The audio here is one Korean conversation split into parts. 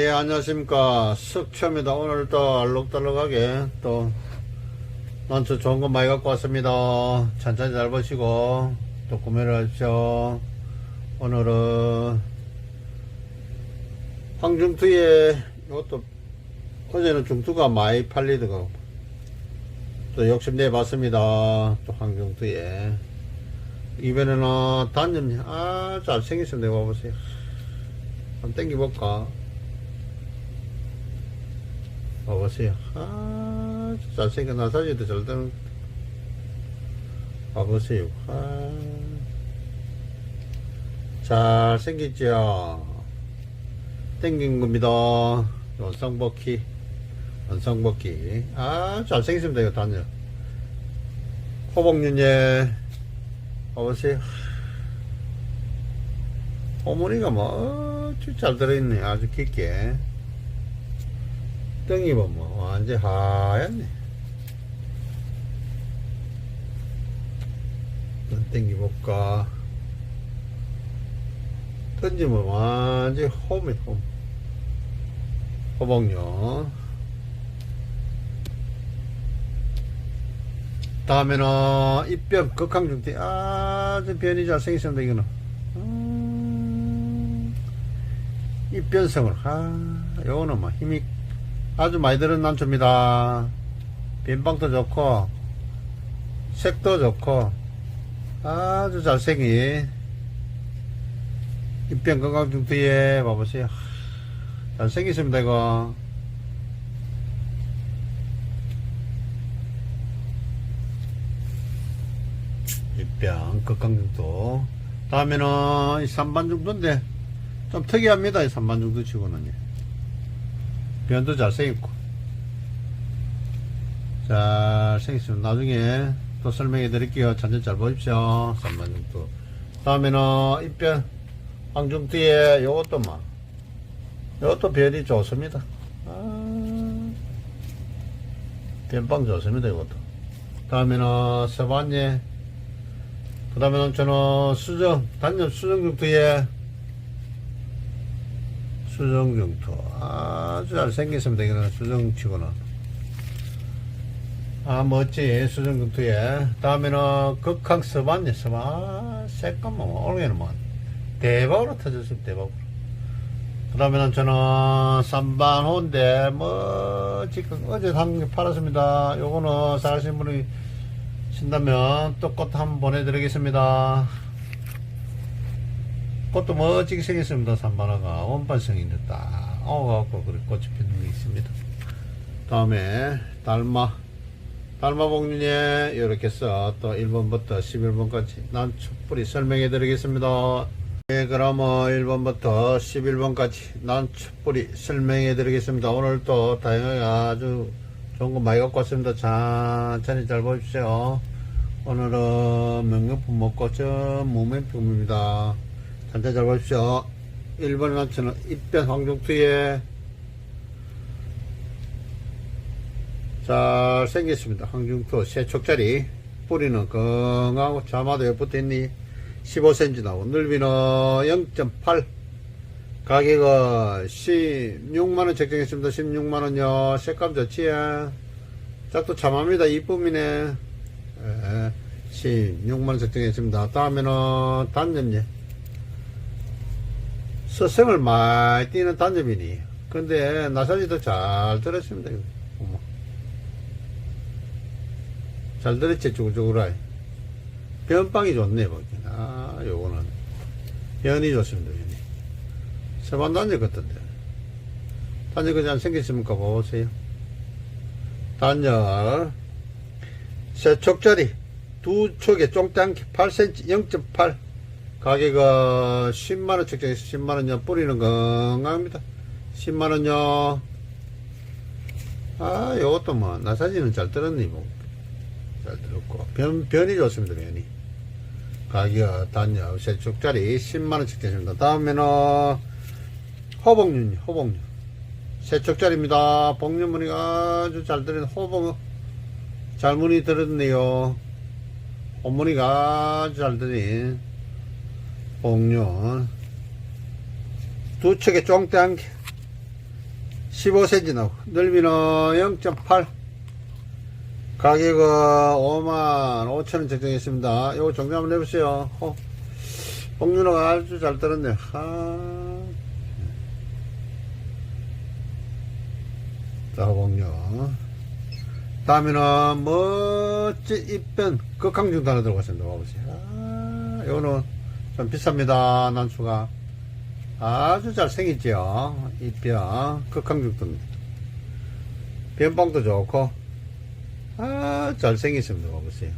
예, 안녕하십니까. 석첨입니다. 오늘 또 알록달록하게 또 난초 좋은 거 많이 갖고 왔습니다. 천천히 잘 보시고 또 구매를 하십시오. 오늘은 황중투에 이것도 어제는 중투가 많이 팔리더라고. 또 욕심내 봤습니다. 또 황중투에. 이번에는 단점, 아, 잘생겼습니다. 이거 봐보세요. 한번 땡겨볼까? 봐보세요. 아, 잘생긴 나사지도 잘 되는. 봐보세요. 아, 잘생겼죠? 땡긴 겁니다. 원상복귀. 원상복귀. 아, 잘생겼습니다. 이거 단요. 호복윤예. 봐보세요. 어머니가 뭐, 잘 들어있네. 아주 깊게. 덩이 보면 뭐, 완전 하얗네. 좀 땡겨볼까. 던지면 완전 홈이 홈. 호복요. 다음에는 입변 극강중대 아주 변이 잘생겼습니다 이거는 음, 입변성을 아 요거는 뭐 힘이 아주 많이 들은 난초입니다. 변방도 좋고 색도 좋고 아주 잘생긴 입변 극강중대에 봐보세요. 잘생겼습니다 이거. 입병 극강정도. 다음에는 이 3반 정도인데 좀 특이합니다 이 3반 정도 치고는 변도 잘생겼고. 잘생겼으면 나중에 또 설명해 드릴게요. 천천히 잘 보십시오. 3반 정도 다음에는 입변 황중뒤에 요것도 막 요것도 별이 좋습니다. 아, 변방 좋습니다 이것도. 다음에는 서반예 그 다음에는 저는 수정, 단엽 수정중투에 수정중투. 아주 잘생겼습니다. 이거는 수정 치고는. 아, 멋지. 수정중투에. 다음에는 극항 서반네, 서반. 아, 뭐, 오늘에는 뭐, 대박으로 터졌습니다. 대박으로. 그 다음에는 저는 삼반호인데, 뭐, 지금 어제 한개 팔았습니다. 요거는 사신 분이 신다면 또 꽃 한번 보내드리겠습니다. 꽃도 멋지게 생겼습니다. 산바나가 원반성인데 딱 어갖고 그렇게 꽃이 피는 게 있습니다. 다음에 달마 달마 복륜에 이렇게 해서 또 1번부터 11번까지 난 촛불이 설명해 드리겠습니다. 네, 그러면 1번부터 11번까지 난 촛불이 설명해 드리겠습니다. 오늘 또 다양하게 아주 좋은 거 많이 갖고 왔습니다. 천천히 잘 보십시오. 오늘은 명령품 먹고 저 무명품입니다. 천천히 잘 보십시오. 1번 난처는 입변 황중투에 잘 생겼습니다. 황중투 세촉짜리 뿌리는 건강하고 자마도 옆부터 있니 15cm 나오고 넓이는 0.8 가격은 16만원 책정했습니다. 16만원요. 색감 좋지요. 짝도 참합니다. 이쁨이네. 예, 16만원 책정했습니다. 다음에는 단점예. 서성을 많이 띄는 단점이니. 근데 나사지도 잘 들었습니다. 어머. 잘 들었지, 쭈글쭈글하이. 변빵이 좋네, 보기. 아, 요거는. 변이 좋습니다, 변이. 세반 단지 같던데. 단지 그냥 생겼습니까? 보세요. 단열. 세 촉짜리. 두 촉에 쫑땅 8cm, 0.8. 가격은 10만원 책정해서 10만원요. 뿌리는 건강합니다. 10만원요. 아, 요것도 뭐, 나사지는 잘 들었니, 뭐. 잘 들었고. 변, 변이 좋습니다, 변이. 가격, 단열, 세 촉짜리 10만원 책정했습니다. 다음에는, 호복륜, 호복륜. 세척짜리입니다. 복륜 무늬가 아주 잘 들은 호복, 잘 무늬 들었네요. 옷무늬가 아주 잘 들인 복륜. 두 척에 쫑대 한 개. 15cm 나오고 넓이는 0.8 가격은 5만 5천원 책정했습니다. 요거 정리 한번 해보세요. 어, 홍윤호가 아주 잘 떨었네. 하... 자 홍윤 다음에는 멋진 입변 극강중도 하나 들어갔습니다 봐보세요. 아, 요거는 좀 비쌉니다 난수가. 아주 잘생겼죠 입변 극강중도입니다 변방도 좋고. 아 잘생겼습니다 봐보세요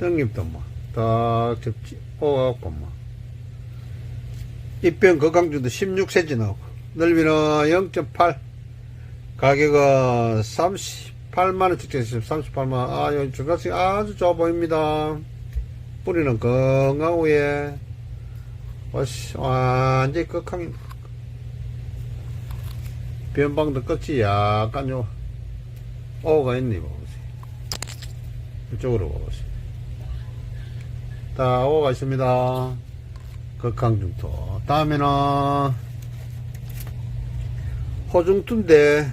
떡잎도 뭐딱 접지 오갖고 뭐. 입변 극강중도 16cm 나오고 넓이는 0.8 가격은 38만원 측정했습니다 38만원. 아 여기 중간층 아주 좋아 보입니다 뿌리는 건강 위에 어씨 완전히 극강이 변방도 끝이 약간 요 오가 있네 봐보세요. 이쪽으로 봐보세요. 다 오가 있습니다. 극강중토. 다음에는 호중투인데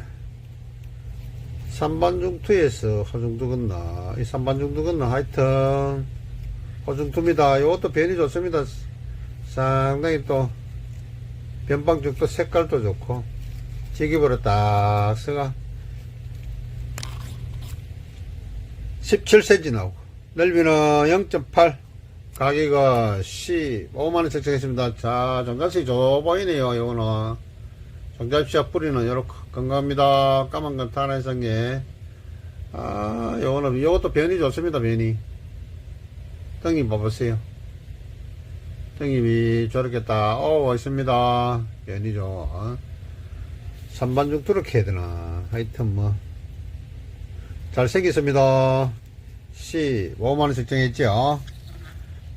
삼반중투에서 호중투 건나 이 삼반중투 건나 하여튼 호중투입니다. 이것도 변이 좋습니다. 상당히 또 변방죽도 색깔도 좋고 지기보로 딱 서가 17cm 나오고 넓이는 0.8 가격은 15만원 책정했습니다. 자 정갈색이 좋아 보이네요 요거는. 정갈시아 뿌리는 요렇게 건강합니다. 까만 건 타나성에. 아 요거는 요것도 변이 좋습니다 변이 등이 봐보세요 등잎이 저렇게 딱 오고 있습니다 변이죠 산반죽 그렇게 해야 되나 하여튼 뭐 잘생겼습니다. C 5만원 책정했죠.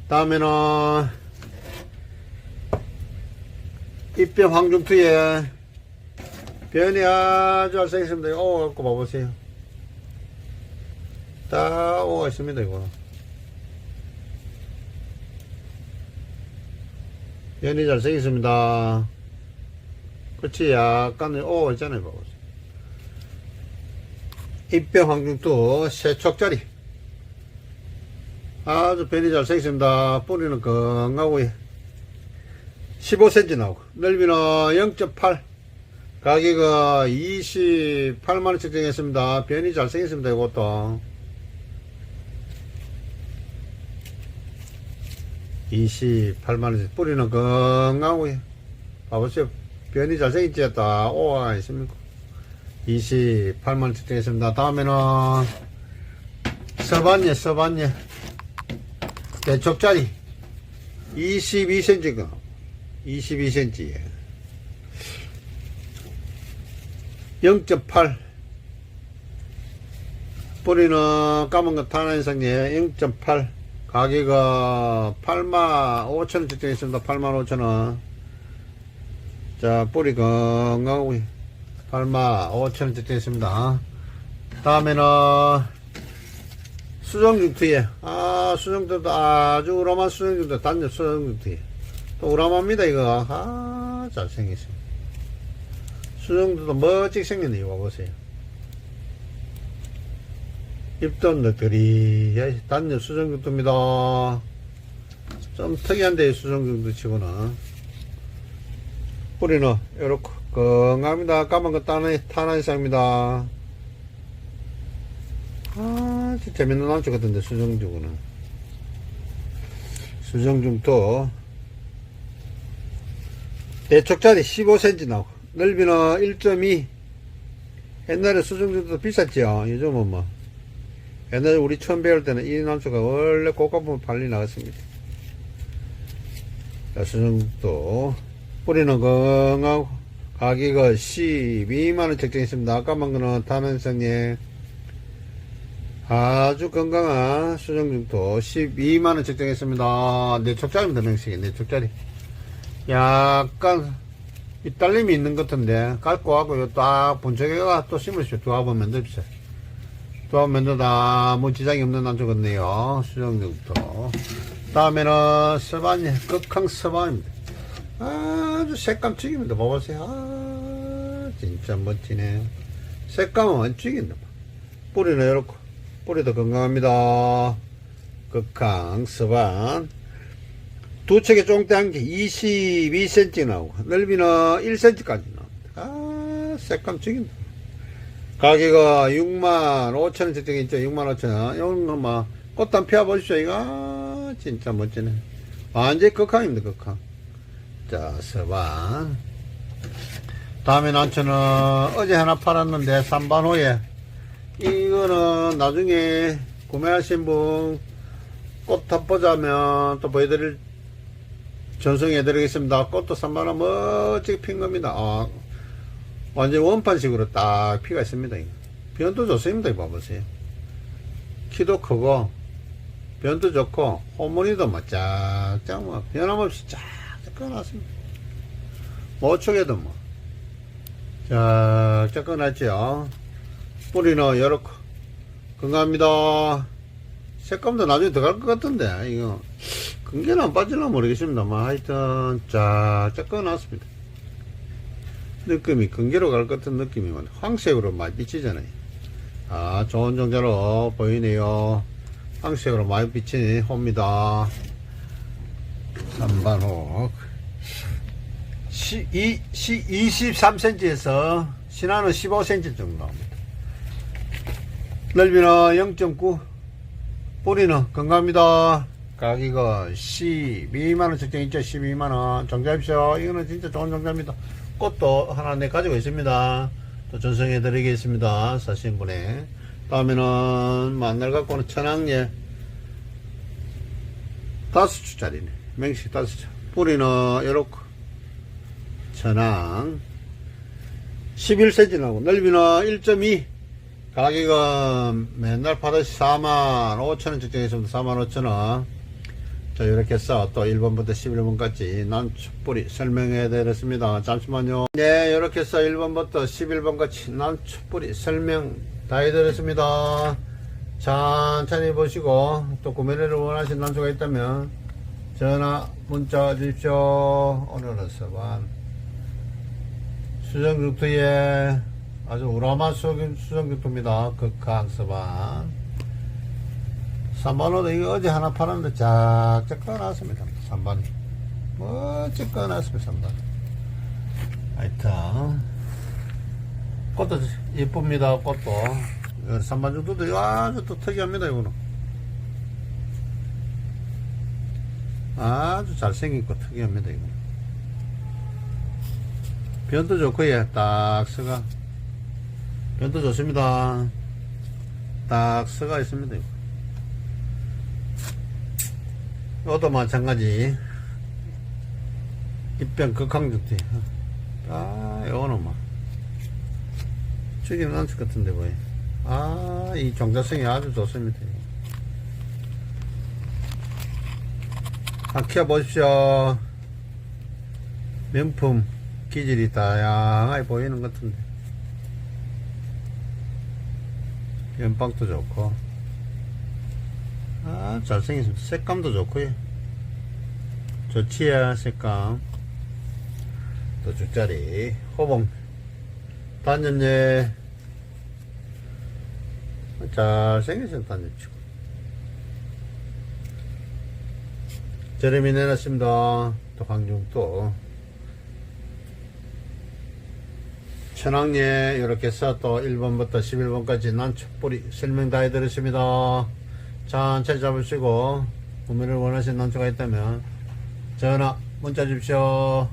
다음에는 입병 황중투에 변이 아주 잘생겼습니다. 오, 갖고 봐보세요. 딱 오가 있습니다, 이거. 변이 잘생겼습니다. 끝이 약간 오가 있잖아요, 봐보세요. 입병 황중도 세척짜리. 아주 변이 잘생겼습니다. 뿌리는 건강하고 15cm 나오고. 넓이는 0.8 가격은 28만원 책정했습니다. 변이 잘생겼습니다 이것도 28만원 뿌리는 건강하고 봐보세요 변이 잘생겼지 다. 오가 있습니까? 28만원 측정했습니다. 다음에는 서반예, 서반예. 대쪽짜리. 22cm가 22cm 0.8 뿌리는 까만 거 탄환성에 0.8 가격은 8만 5천원 측정했습니다. 8만 5천원. 자 뿌리 건강하고 8만 5천원 책정했습니다. 다음에는 수정중투에. 아 수정중투 아주 우람한 수정중투 단열 수정중투에 또 우람합니다 이거. 아 잘생겼어 수정중투도 멋지게 생겼네 이거 보세요 입던 것들이 단열 수정중투입니다 좀 특이한데 수정중투 치고는 뿌리는 요렇게 건강합니다. 까만 거 따는 타는 이상입니다. 아, 진짜 재밌는 남자 같은데, 수정중은. 수정중도 대촉짜리 15cm 나오고, 넓이는 1.2. 옛날에 수정중도 비쌌죠. 요즘은 뭐. 옛날에 우리 처음 배울 때는 이 남자가 원래 고가보면 발리 나갔습니다. 자, 수정도 뿌리는 건강하고, 가격은 12만원 책정했습니다. 아까 만 거는 탄원성에 아주 건강한 수정중토 12만원 책정했습니다. 내촉짜리입니다. 명식이 내촉짜리. 약간 이 딸림이 있는 것 같은데 깔고 하고 딱 본척에가 또 심으시오. 두합은 만듭시다. 두합 만들다 아무 지장이 없는 난조 같네요. 수정중토. 다음에는 서반이 극강 서반입니다. 아주 색감 죽입니다. 봐보세요. 아, 진짜 멋지네. 색감은 죽인다. 뿌리는 이렇고, 뿌리도 건강합니다. 극강, 서반. 두 척에 쫑대 한 개 22cm 나오고, 넓이는 1cm까지 나옵니다. 아, 색감 죽인다. 가격은 6만 5천원 적정이 있죠. 6만 5천원. 이건 뭐, 꽃단 피워 보십시오. 이거, 아, 진짜 멋지네. 완전히 극강입니다, 극강. 자, 서반. 다음에 난처는 어제 하나 팔았는데, 3반 후에. 이거는 나중에 구매하신 분, 꽃 탑 보자면 또 보여드릴, 전송해 드리겠습니다. 꽃도 3만원 멋지게 핀 겁니다. 아, 완전 원판식으로 딱 피가 있습니다. 변도 좋습니다. 이거 봐보세요. 키도 크고, 변도 좋고, 호모니도 뭐 짝짝 뭐, 변함없이 짝짝 꺼놨습니다. 모촉에도 뭐, 짝짝 꺼놨죠. 뿌리는 요렇고, 건강합니다. 색감도 나중에 들어갈 것 같은데, 이거, 근계는 안 빠질나 모르겠습니다만, 하여튼, 짝짝 꺼놨습니다. 느낌이 근계로 갈 것 같은 느낌이 만 황색으로 많이 비치잖아요. 아, 좋은 종자로 보이네요. 황색으로 많이 비치는 호입니다. 3반호. 시, 이, 시, 23cm에서 신화는 15cm 정도 나옵니다. 넓이는 0.9, 뿌리는 건강합니다. 가격은 12만원 적정 있죠? 12만원. 정자입시오. 이거는 진짜 좋은 정자입니다. 꽃도 하나 내 가지고 있습니다. 또 전송해 드리겠습니다. 사신 분에. 다음에는 만날 갖고는 천왕예 다섯 주짜리네. 맹식 다섯 주. 뿌리는 요렇고 천왕 11cm 나고 넓이는 1.2 가격은 맨날 파듯이 4만 5천원 적정했습니다. 4만 5천원. 자, 이렇게 해서 또 1번부터 11번까지 난축뿌리 설명해 드렸습니다. 잠시만요. 네, 이렇게 해서 1번부터 11번까지 난축뿌리 설명 다 해드렸습니다. 천천히 보시고 또 구매를 원하시는 난수가 있다면 전화, 문자 주십시오. 오늘은 서반 수정격투에 아주 우라마 수정격투입니다. 극한 서반 3번호도 이거 어제 하나 팔았는데 쫙쫙 꺼놨습니다. 3번. 멋지 꺼놨습니다. 3번. 하여튼. 꽃도 이쁩니다. 꽃도. 3번 정도도 아주 또 특이합니다. 이거는. 아주 잘생긴 꽃 특이합니다. 이거. 변도 좋고, 예. 딱 서가. 변도 좋습니다. 딱 서가 있습니다. 이거. 이것도 마찬가지. 입병 극강죽지. 아, 요거는 뭐. 죽이는 안쓸 같은데, 뭐야. 아, 이 종자성이 아주 좋습니다. 한 키워보십시오. 명품, 기질이 다양하게 보이는 것 같은데. 연방도 좋고. 아, 잘생겼습니다. 색감도 좋고요. 좋지요, 색감. 또 죽자리, 호봉, 단전제. 잘생겼습니다, 단전치고. 저렴이 내놨습니다. 또 강중도. 천왕예, 이렇게 해서 또 1번부터 11번까지 난축뿌리 설명 다 해드렸습니다. 천천히 잡으시고 구매를 원하시는 난초가 있다면 전화 문자 주십시오.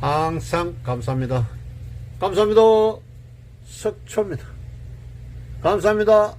항상 감사합니다. 감사합니다. 석초입니다. 감사합니다